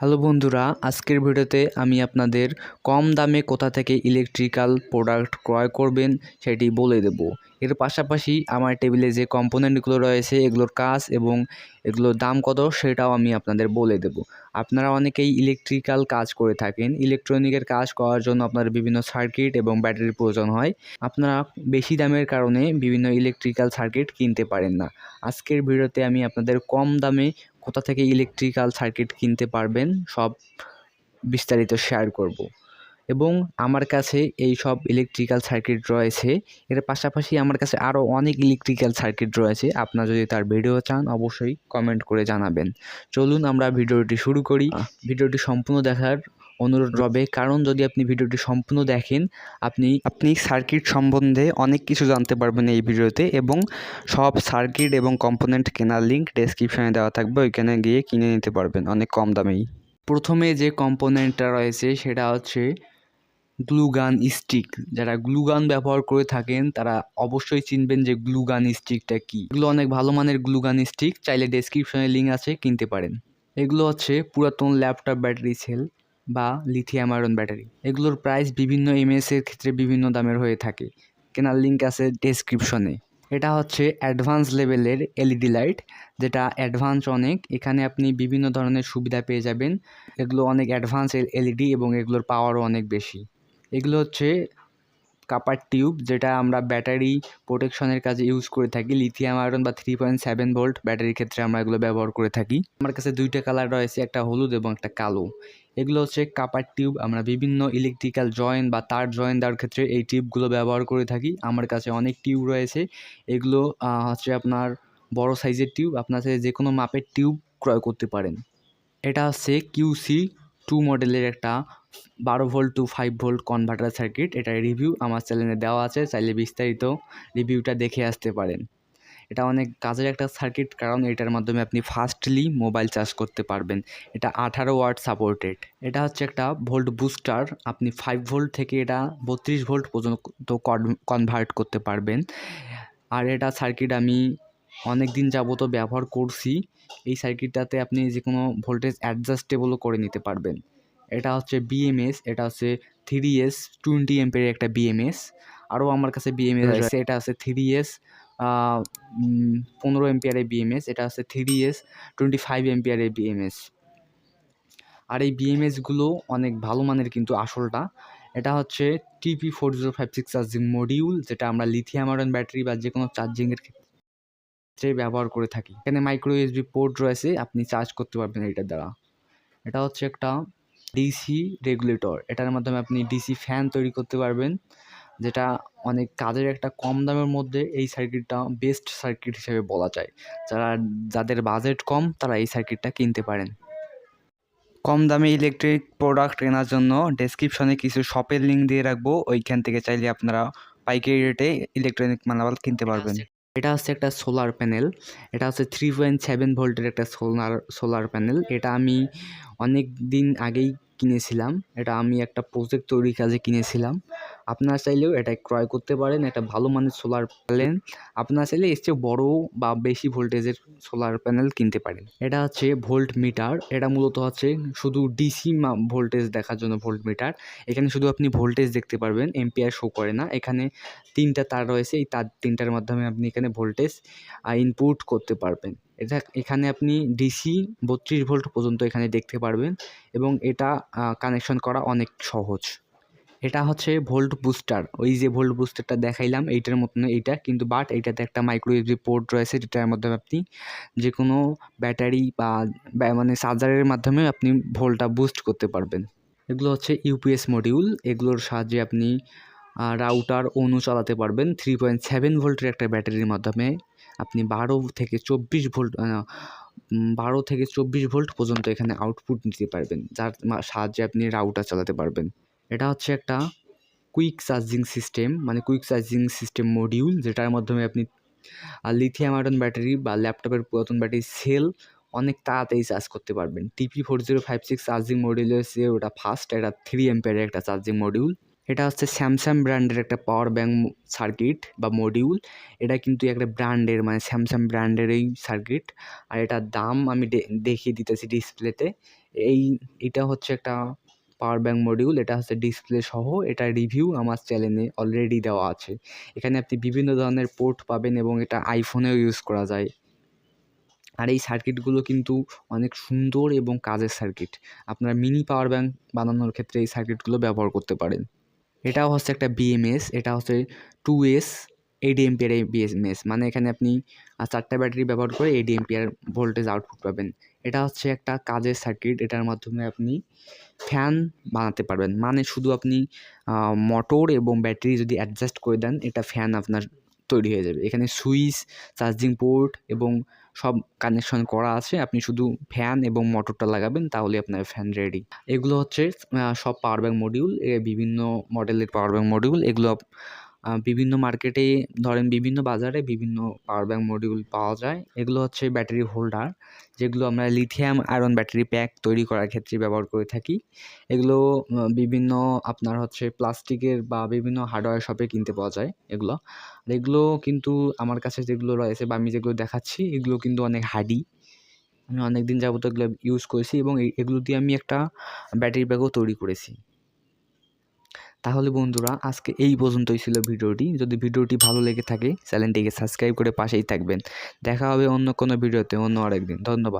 Hello বন্ধুরা, আজকের ভিডিওতে আমি আপনাদের কম দামে কোথা থেকে ইলেকট্রিক্যাল প্রোডাক্ট ক্রয় করবেন সেটি বলে দেব। এর পাশাপাশি আমার টেবিলে যে কম্পোনেন্টগুলো রয়েছে, এগুলোর কাজ এবং এগুলোর দাম কত সেটাও আমি আপনাদের বলে দেব। আপনারা অনেকেই ইলেকট্রিক্যাল কাজ করে থাকেন। ইলেকট্রনিকের কাজ করার জন্য আপনার বিভিন্ন সার্কিট এবং ব্যাটারির প্রয়োজন হয়। আপনারা বেশি দামের কারণে বিভিন্ন ইলেকট্রিক্যাল সার্কিট কিনতে পারেন না। আজকের ভিডিওতে আমি আপনাদের কম দামে কোথা থেকে ইলেকট্রিক্যাল সার্কিট কিনতে পারবেন সব বিস্তারিত শেয়ার করব। এবং আমার কাছে এই সব ইলেকট্রিক্যাল সার্কিট রয়েছে। এর পাশাপাশি আমার কাছে আরও অনেক ইলেকট্রিক্যাল সার্কিট রয়েছে। আপনারা যদি তার ভিডিও চান অবশ্যই কমেন্ট করে জানাবেন। চলুন আমরা ভিডিওটি শুরু করি। ভিডিওটি সম্পূর্ণ দেখার অনুরোধ রবে কারণ যদি আপনি ভিডিওটি সম্পূর্ণ দেখেন আপনি আপনি সার্কিট সম্বন্ধে অনেক কিছু জানতে পারবেন এই ভিডিওতে এবং সব সার্কিট এবং কম্পোনেন্ট কেনার লিঙ্ক ডেসক্রিপশনে দেওয়া থাকবে ওইখানে গিয়ে কিনে নিতে পারবেন অনেক কম দামেই। প্রথমে যে কম্পোনেন্টটা রয়েছে সেটা হচ্ছে গ্লুগান স্টিক যারা গ্লুগান ব্যবহার করে থাকেন তারা অবশ্যই চিনবেন যে গ্লুগান স্টিকটা কী। এগুলো অনেক ভালো মানের গ্লুগান স্টিক চাইলে ডেসক্রিপশনে লিঙ্ক আছে কিনতে পারেন। এগুলো হচ্ছে পুরাতন ল্যাপটপ ব্যাটারি সেল বা লিথিয়াম আয়রন ব্যাটারি এগুলোর প্রাইস বিভিন্ন এমএস এর ক্ষেত্রে বিভিন্ন দামের হয়ে থাকে। কেনার লিঙ্ক আছে ডেসক্রিপশনে এটা হচ্ছে অ্যাডভান্স লেভেলের এলইডি লাইট যেটা অ্যাডভান্স অনেক। এখানে আপনি বিভিন্ন ধরনের সুবিধা পেয়ে যাবেন। এগুলো অনেক অ্যাডভান্স এলইডি এবং এগুলোর পাওয়ারও অনেক বেশি। এগুলো হচ্ছে কাপার টিউব যেটা আমরা ব্যাটারি প্রোটেকশনের কাজে ইউজ করে থাকি। লিথিয়াম আয়রন বা থ্রি পয়েন্ট সেভেন ভোল্ট ব্যাটারির ক্ষেত্রে আমরা এগুলো ব্যবহার করে থাকি। আমার কাছে দুইটা কালার রয়েছে, একটা হলুদ এবং একটা কালো। এগুলো হচ্ছে কাপার টিউব আমরা বিভিন্ন ইলেকট্রিক্যাল জয়েন বা তার জয়েন দেওয়ার ক্ষেত্রে এই টিউবগুলো ব্যবহার করে থাকি। আমার কাছে অনেক টিউব রয়েছে। এগুলো হচ্ছে আপনার বড় সাইজের টিউব আপনার কাছে যে কোনো মাপের টিউব ক্রয় করতে পারেন। এটা হচ্ছে কিউসি টু মডেলের একটা বারো volt two five volt converter circuit এটার রিভিউ আমার চ্যানেলে দেওয়া আছে, চাইলে বিস্তারিত রিভিউটা দেখে আসতে পারেন। এটা অনেক কাজের একটা সার্কিট কারণ এটার মাধ্যমে আপনি ফাস্টলি মোবাইল চার্জ করতে পারবেন। এটা আঠারো ওয়াট সাপোর্টেড এটা হচ্ছে একটা ভোল্ট বুস্টার আপনি ফাইভ ভোল্ট থেকে এটা বত্রিশ ভোল্ট পর্যন্ত কনভার্ট করতে পারবেন। আর এটা সার্কিট আমি অনেক দিন যাবত ব্যবহার করছি। এই সার্কিটটাতে আপনি যে কোনো ভোল্টেজ অ্যাডজাস্টেবলও করে নিতে পারবেন। এটা হচ্ছে বিএমএস এটা হচ্ছে থ্রি এস টোয়েন্টি এমপের একটা বিএমএস আরও আমার কাছে বিএমএস আছে। এটা আছে থ্রি এস পনেরো এমপিয়ারের বিএমএস এটা আছে থ্রি এস টোয়েন্টি ফাইভ এমপিয়ারের বিএমএস আর এই বিএমএসগুলো অনেক ভালো মানের কিন্তু আসলটা। এটা হচ্ছে TP four zero five six charging module যেটা আমরা লিথিয়াম আয়রন ব্যাটারি বা যে কোনো চার্জিংয়ের ক্ষেত্রে ব্যবহার করে থাকি। এখানে মাইক্রো ইউএসবি পোর্ট রয়েছে, আপনি চার্জ করতে পারবেন এটার দ্বারা। এটা হচ্ছে একটা ডিসি রেগুলেটর এটার মাধ্যমে আপনি ডিসি ফ্যান তৈরি করতে পারবেন। যেটা অনেক কাজের একটা কম দামের মধ্যে এই সার্কিটটা বেস্ট সার্কিট হিসেবে বলা যায়। যারা যাদের বাজেট কম তারা এই সার্কিটটা কিনতে পারেন। কম দামে ইলেকট্রিক প্রোডাক্ট কেনার জন্য ডেসক্রিপশনে কিছু শপের লিঙ্ক দিয়ে রাখব। ওইখান থেকে চাইলে আপনারা পাইকারি রেটে ইলেকট্রনিক মালামাল কিনতে পারবেন। এটা হচ্ছে একটা সোলার প্যানেল এটা হচ্ছে থ্রি পয়েন্ট সেভেন ভোল্টের একটা সোলার সোলার প্যানেল এটা আমি অনেক দিন আগেই কিনেছিলাম। এটা আমি একটা প্রজেক্ট তৈরির কাজে কিনেছিলাম। আপনারা চাইলেও এটা ক্রয় করতে পারেন। একটা ভালো মানের সোলার প্যানেল আপনারা চাইলে এর চেয়ে বড়ো বা বেশি ভোল্টেজের সোলার প্যানেল কিনতে পারেন। এটা হচ্ছে ভোল্ট মিটার এটা মূলত হচ্ছে শুধু ডিসি ভোল্টেজ দেখার জন্য ভোল্ট মিটার এখানে শুধু আপনি ভোল্টেজ দেখতে পারবেন। এম্পিয়ার শো করে না। এখানে তিনটা তার রয়েছে। এই তার তিনটার মাধ্যমে আপনি এখানে ভোল্টেজ ইনপুট করতে পারবেন। এটা এখানে আপনি ডিসি বত্রিশ ভোল্ট পর্যন্ত এখানে দেখতে পারবেন এবং এটা কানেকশন করা অনেক সহজ। এটা হচ্ছে ভোল্ট বুস্টার। ওই যে ভোল্ট বুস্টারটা দেখাইলাম, এইটার মতন এইটা, কিন্তু বাট এইটাতে একটা মাইক্রো ইউএসবি পোর্ট রয়েছে, যেটার মাধ্যমে আপনি যে কোনো ব্যাটারি বা মানে চার্জারের মাধ্যমে আপনি ভোল্টটা বুস্ট করতে পারবেন। এগুলো হচ্ছে ইউপিএস মডিউল এগুলোর সাহায্যে আপনি রাউটার অনু চালাতে পারবেন। থ্রি পয়েন্ট সেভেন ভোল্টের একটা ব্যাটারির মাধ্যমে। আপনি বারো থেকে চব্বিশ ভোল্ট বারো থেকে চব্বিশ ভোল্ট পর্যন্ত এখানে আউটপুট নিতে পারবেন। যার সাহায্যে আপনি রাউটার চালাতে পারবেন। এটা হচ্ছে একটা কুইক চার্জিং সিস্টেম মানে কুইক চার্জিং সিস্টেম মডিউল যেটার মাধ্যমে আপনি লিথিয়াম আয়রন ব্যাটারি বা ল্যাপটপের পুরাতন ব্যাটারি সেল অনেক তাড়াতাড়ি চার্জ করতে পারবেন। TP four zero five six charging module হচ্ছে ওটা ফার্স্ট এটা থ্রি এম্পেয়ারের একটা চার্জিং মডিউল এটা হচ্ছে স্যামসাং ব্র্যান্ডের একটা পাওয়ার ব্যাঙ্ক সার্কিট বা মডিউল এটা কিন্তু একটা ব্র্যান্ডের মানে স্যামসাং ব্র্যান্ডের এই সার্কিট আর এটার দাম আমি দেখিয়ে দিতেছি ডিসপ্লেতে এই, এটা হচ্ছে একটা পাওয়ার ব্যাঙ্ক মডিউল এটা হচ্ছে ডিসপ্লে সহ। এটা রিভিউ আমার চ্যানেলে অলরেডি দেওয়া আছে। এখানে আপনি বিভিন্ন ধরনের পোর্ট পাবেন এবং এটা আইফোনেও ইউজ করা যায়। আর এই সার্কিটগুলো কিন্তু অনেক সুন্দর এবং কাজের সার্কিট আপনারা মিনি পাওয়ার ব্যাঙ্ক বানানোর ক্ষেত্রে এই সার্কিটগুলো ব্যবহার করতে পারেন। এটাও হচ্ছে একটা বিএমএস এটা হচ্ছে টু এস এই বিএমএস মানে এখানে আপনি চারটা ব্যাটারি ব্যবহার করে এইট এমপিয়ার ভোল্টেজ আউটপুট পাবেন। এটা হচ্ছে একটা কাজের সার্কিট এটার মাধ্যমে আপনি ফ্যান বানাতে পারবেন। মানে শুধু আপনি মোটর এবং ব্যাটারি যদি অ্যাডজাস্ট করে দেন, এটা ফ্যান আপনার তৈরি হয়ে যাবে। এখানে সুইচ, চার্জিং পোর্ট এবং সব কানেকশন করা আছে। আপনি শুধু ফ্যান এবং মোটরটা লাগাবেন তাহলে আপনার ফ্যান রেডি এগুলো হচ্ছে সব পাওয়ার ব্যাঙ্ক মডিউল বিভিন্ন মডেলের পাওয়ার ব্যাঙ্ক মডিউল এগুলো বিভিন্ন মার্কেটে ধরেন বিভিন্ন বাজারে বিভিন্ন পাওয়ার ব্যাঙ্ক মডিউল পাওয়া যায়। এগুলো হচ্ছে ব্যাটারি হোল্ডার যেগুলো আমরা লিথিয়াম আয়রন ব্যাটারি প্যাক তৈরি করার ক্ষেত্রে ব্যবহার করে থাকি। এগুলো বিভিন্ন আপনার হচ্ছে প্লাস্টিকের বা বিভিন্ন হার্ডওয়্যার শপে কিনতে পাওয়া যায় এগুলো। আর এগুলো কিন্তু আমার কাছে যেগুলো রয়েছে বা আমি যেগুলো দেখাচ্ছি, এগুলো কিন্তু অনেক হার্ডি আমি অনেক দিন যাবত এগুলো ইউজ করেছি এবং এগুলো দিয়ে আমি একটা ব্যাটারি ব্যাগও তৈরি করেছি। তাহলে বন্ধুরা, আজকে এই পর্যন্তই ছিল ভিডিওটি। যদি ভিডিওটি ভালো লেগে থাকে, চ্যানেলটিকে সাবস্ক্রাইব করে পাশেই থাকবেন। দেখা হবে অন্য কোনো ভিডিওতে অন্য আরেকদিন। ধন্যবাদ।